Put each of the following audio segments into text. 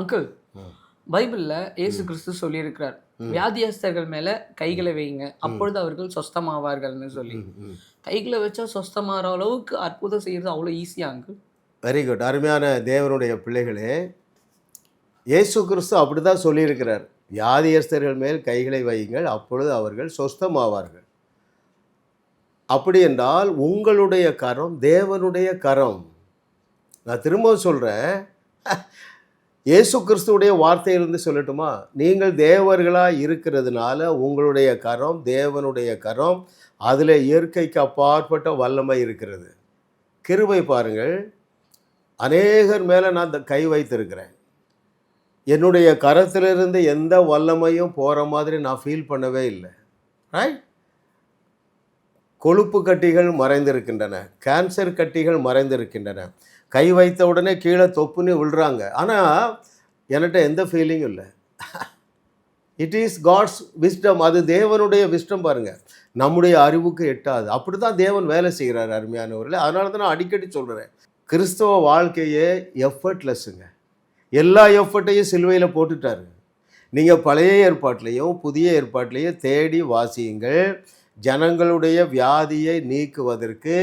Uncle பைபிள்ல இயேசு கிறிஸ்து சொல்லியிருக்கிறார். வியாதியஸ்தர்கள் மேல கைகளை வைங்க அப்பொழுது அவர்கள் சொஸ்தமாவார்கள்னு சொல்லி. கைகளை வச்சா சொஸ்தமாகிற அளவுக்கு அற்புதம் செய்யறது அவ்வளோ ஈஸியா அங்கிள்? வெரி குட் அருமையான தேவனுடைய பிள்ளைகளே இயேசு கிறிஸ்து அப்படி தான் சொல்லியிருக்கிறார். வியாதியஸ்தர்கள் மேல் கைகளை வையுங்கள் அப்பொழுது அவர்கள் சொஸ்தமாவார்கள். அப்படி என்றால் உங்களுடைய கரம் தேவனுடைய கரம். நான் திரும்ப சொல்கிறேன் இயேசு கிறிஸ்துவுடைய வார்த்தையிலிருந்து சொல்லட்டுமா? நீங்கள் தேவர்களாக இருக்கிறதுனால உங்களுடைய கரம் தேவனுடைய கரம் அதில் இயற்கைக்கு அப்பாற்பட்ட வல்லமை இருக்கிறது. கிருபை பாருங்கள். அநேகர் மேலே நான் இந்த கை வைத்திருக்கிறேன். என்னுடைய கரத்திலிருந்து எந்த வல்லமையும் போகிற மாதிரி நான் ஃபீல் பண்ணவே இல்லை. ரைட் கொழுப்பு கட்டிகள் மறைந்திருக்கின்றன. கேன்சர் கட்டிகள் மறைந்திருக்கின்றன. கை வைத்த உடனே கீழே தொப்புன்னு விழுறாங்க. ஆனால் என்கிட்ட எந்த ஃபீலிங்கும் இல்லை. இட் இஸ் காட்ஸ் விஸ்டம் அது தேவனுடைய விஸ்டம் பாருங்கள் நம்முடைய அறிவுக்கு எட்டாது. அப்படி தான் தேவன் வேலை செய்கிறார் அருமையானவர்கள் அதனால தான் நான் அடிக்கடி சொல்கிறேன் கிறிஸ்தவ வாழ்க்கையே எஃபர்ட்லெஸ்ஸுங்க எல்லா எஃபர்ட்டையும் சிலுவையில் போட்டுட்டாரு. நீங்கள் பழைய ஏற்பாட்டிலையும் புதிய ஏற்பாட்டிலையும் தேடி வாசியுங்கள். ஜனங்களுடைய வியாதியை நீக்குவதற்கு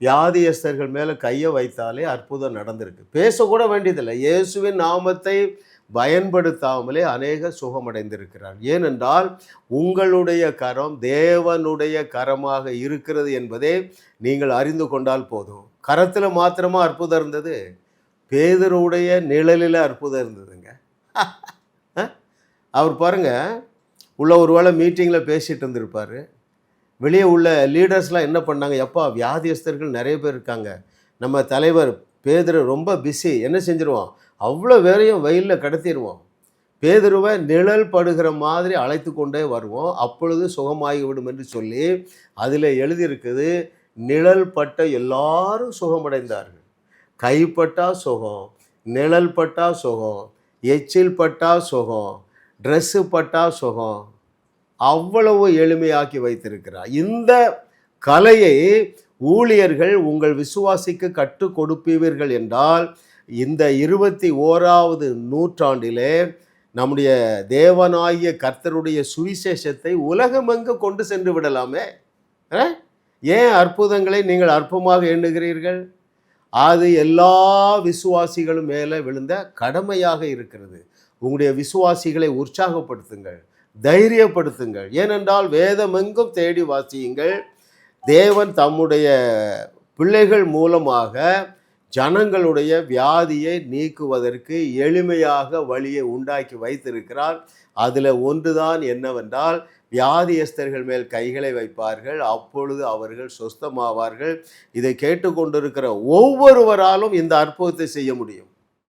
வியாதியஸ்தர்கள் மேலே கையை வைத்தாலே அற்புதம் நடந்திருக்கு. பேசக்கூட வேண்டியதில்லை. இயேசுவின் நாமத்தை பயன்படுத்தாமலே அநேக சுகமடைந்திருக்கிறார். ஏனென்றால் உங்களுடைய கரம் தேவனுடைய கரமாக இருக்கிறது என்பதே நீங்கள் அறிந்து கொண்டால் போதும். கரத்தில் மாத்திரமா அற்புதம் இருந்தது? பேதருடைய நிழலில் அற்புதம் இருந்ததுங்க. அவர் பாருங்க உள்ள ஒரு வேளை மீட்டிங்கில் பேசிட்டு இருந்திருப்பார். வெளியே உள்ள லீடர்ஸ்லாம் என்ன பண்ணாங்க? எப்பா வியாதியஸ்தர்கள் நிறைய பேர் இருக்காங்க. நம்ம தலைவர் பேதரு ரொம்ப பிஸி என்ன செஞ்சிருவோம் அவ்வளோ வேலையும் வெயிலில் கடத்திடுவோம் பேதருவை நிழல் படுகிற மாதிரி அழைத்து கொண்டே வருவோம் அப்பொழுது சுகமாகிவிடும் என்று சொல்லி அதில் எழுதியிருக்குது நிழல் பட்ட எல்லாரும் சுகமடைந்தார்கள். கைப்பட்டா சுகம் நிழல் பட்டா சுகம் எச்சில் பட்டா சுகம் ட்ரெஸ்ஸு பட்டா சுகம் அவ்வளவு எளிமையாக்கி வைத்திருக்கிறார். இந்த கலையை ஊழியர்கள் உங்கள் விசுவாசிக்கு கற்றுக் கொடுப்பீர்கள் என்றால் இந்த இருபத்தி ஓராவது நூற்றாண்டிலே நம்முடைய தேவனாகிய கர்த்தருடைய சுவிசேஷத்தை உலகமெங்கு கொண்டு சென்று விடலாமே? ஏன் அற்புதங்களை நீங்கள் அற்பமாக எண்ணுகிறீர்கள்? அது எல்லா விசுவாசிகளும் மேலே விழுந்த கடமையாக இருக்கிறது. உங்களுடைய விசுவாசிகளை உற்சாகப்படுத்துங்கள். தைரியப்படுத்துங்கள். ஏனென்றால் வேதமெங்கும் தேடி வாசியுங்கள். தேவன் தம்முடைய பிள்ளைகள் மூலமாக ஜனங்களுடைய வியாதியை நீக்குவதற்கு எளிமையாக வழியை உண்டாக்கி வைத்திருக்கிறார். அதில் ஒன்றுதான் என்னவென்றால் வியாதியஸ்தர்கள் மேல் கைகளை வைப்பார்கள். அப்பொழுது அவர்கள் சொஸ்தமாவார்கள். இதை கேட்டுக்கொண்டிருக்கிற ஒவ்வொருவராலும் இந்த அற்புதத்தை செய்ய முடியும்.